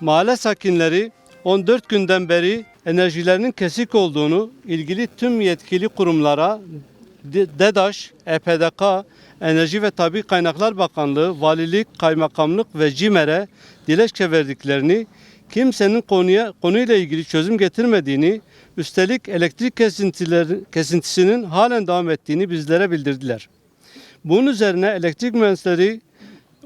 Mahalle sakinleri 14 günden beri enerjilerinin kesik olduğunu ilgili tüm yetkili kurumlara DEDAŞ, EPDK, Enerji ve Tabi Kaynaklar Bakanlığı, Valilik, Kaymakamlık ve CİMER'e dilekçe verdiklerini, kimsenin konuya konuyla ilgili çözüm getirmediğini, üstelik elektrik kesintileri, kesintisinin halen devam ettiğini bizlere bildirdiler. Bunun üzerine elektrik mühendisleri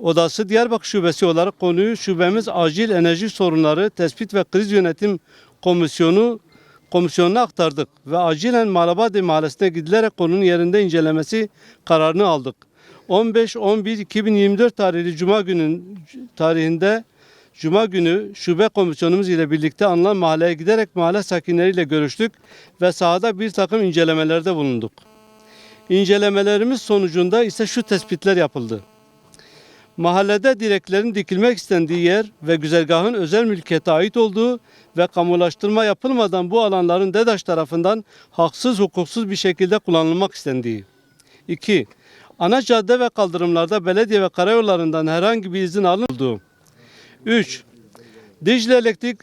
Odası Diyarbakır Şubesi olarak konuyu şubemiz Acil Enerji Sorunları Tespit ve Kriz Yönetim Komisyonu komisyonuna aktardık ve acilen Malabadi Mahallesi'ne gidilerek konunun yerinde incelemesi kararını aldık. 15-11-2024 tarihli Cuma günün tarihinde Cuma günü şube komisyonumuz ile birlikte anılan mahalleye giderek mahalle sakinleriyle görüştük ve sahada bir takım incelemelerde bulunduk. İncelemelerimiz sonucunda ise şu tespitler yapıldı. Mahallede direklerin dikilmek istendiği yer ve güzergahın özel mülkiyete ait olduğu ve kamulaştırma yapılmadan bu alanların DEDAŞ tarafından haksız hukuksuz bir şekilde kullanılmak istendiği. 2. Ana cadde ve kaldırımlarda belediye ve karayollarından herhangi bir izin alınmadığı. 3. Dicle Elektrik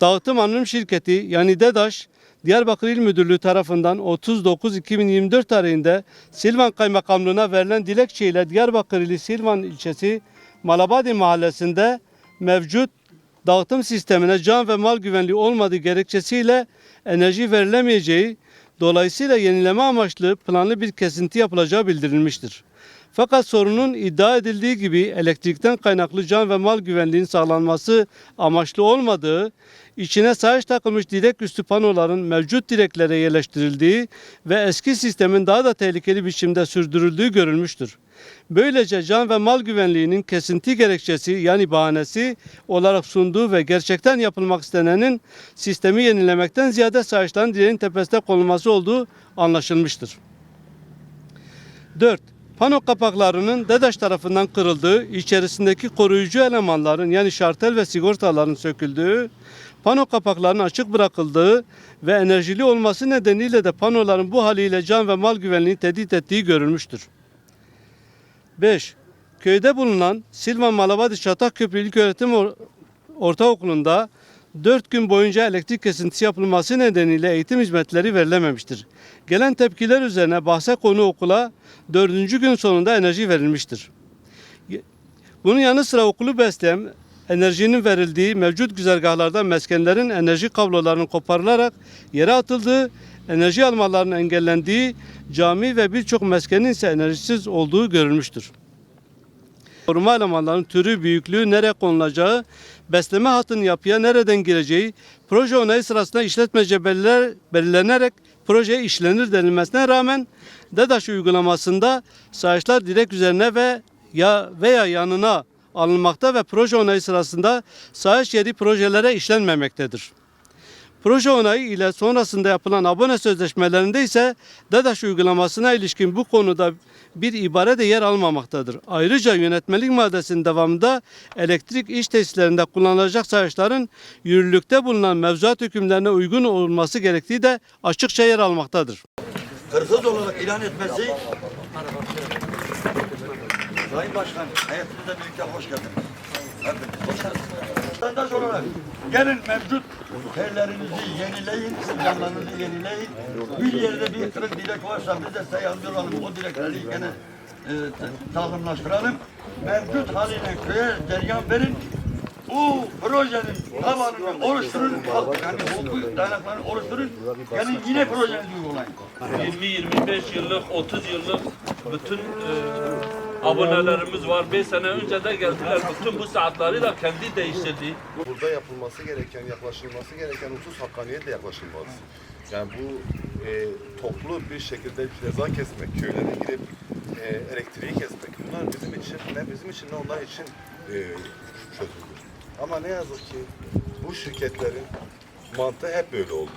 Dağıtım Anonim Şirketi yani DEDAŞ Diyarbakır İl Müdürlüğü tarafından 39-2024 tarihinde Silvan Kaymakamlığı'na verilen dilekçeyle Diyarbakır ili Silvan ilçesi Malabadi mahallesinde mevcut dağıtım sistemine can ve mal güvenliği olmadığı gerekçesiyle enerji verilemeyeceği dolayısıyla yenileme amaçlı planlı bir kesinti yapılacağı bildirilmiştir. Fakat sorunun iddia edildiği gibi elektrikten kaynaklı can ve mal güvenliğinin sağlanması amaçlı olmadığı, içine sayaç takılmış direk üstü panoların mevcut direklere yerleştirildiği ve eski sistemin daha da tehlikeli biçimde sürdürüldüğü görülmüştür. Böylece can ve mal güvenliğinin kesinti gerekçesi yani bahanesi olarak sunduğu ve gerçekten yapılmak istenenin sistemi yenilemekten ziyade sayaçların direğin tepesinde konulması olduğu anlaşılmıştır. 4. Pano kapaklarının DEDAŞ tarafından kırıldığı, içerisindeki koruyucu elemanların yani şartel ve sigortaların söküldüğü, pano kapaklarının açık bırakıldığı ve enerjili olması nedeniyle de panoların bu haliyle can ve mal güvenliğini tehdit ettiği görülmüştür. 5. Köyde bulunan Silvan Malabadi Çatak Köprü İlköğretim Or- Ortaokulu'nda 4 gün boyunca elektrik kesintisi yapılması nedeniyle eğitim hizmetleri verilememiştir. Gelen tepkiler üzerine bahse konu okula 4. gün sonunda enerji verilmiştir. Bunun yanı sıra okulu besleyen enerjinin verildiği mevcut güzergahlarda meskenlerin enerji kablolarının koparılarak yere atıldığı, enerji almalarının engellendiği, cami ve birçok meskenin ise enerjisiz olduğu görülmüştür. Koruma elemanlarının türü, büyüklüğü, nereye konulacağı, besleme hattının yapıya nereden gireceği, proje onayı sırasında işletmece belirlenerek projeye işlenir denilmesine rağmen DEDAŞ uygulamasında sayaçlar direkt üzerine ve ya veya yanına alınmakta ve proje onayı sırasında sayaç yeri projelere işlenmemektedir. Proje onayı ile sonrasında yapılan abone sözleşmelerinde ise DEDAŞ uygulamasına ilişkin bu konuda bir ibare de yer almamaktadır. Ayrıca yönetmelik maddesinin devamında elektrik iş tesislerinde kullanılacak sayaçların yürürlükte bulunan mevzuat hükümlerine uygun olması gerektiği de açıkça yer almaktadır. hırsız olarak ilan etmesi Sayın Başkan, heyetimizle birlikte hoş geldiniz. Hoş geldiniz. Vatandaş olarak gelin mevcut terlerinizi yenileyin, silahlarınızı yenileyin. Bir yerde bir kırık dilek varsa bize size yardımcı olalım. O dilekleri gene e, sağlamlaştıralım. Mevcut haline köye ceryan verin. Bu projenin tabanını oluşturun, yani hukuk dayanaklarını oluşturun. Yani yine projenizi uygulayın. 20-25 yıllık, 30 yıllık bütün e, abonelerimiz var. 5 sene önce de geldiler. Bütün bu saatleri de kendi değiştirdi. Burada yapılması gereken, yaklaşılması gereken husus hakkaniyetle yaklaşılmalı. Yani bu e, toplu bir şekilde ceza kesmek, köylere girip e, elektriği kesmek bunlar bizim için ne bizim için ne onlar için e, çözülür. Ama ne yazık ki bu şirketlerin mantığı hep böyle oldu.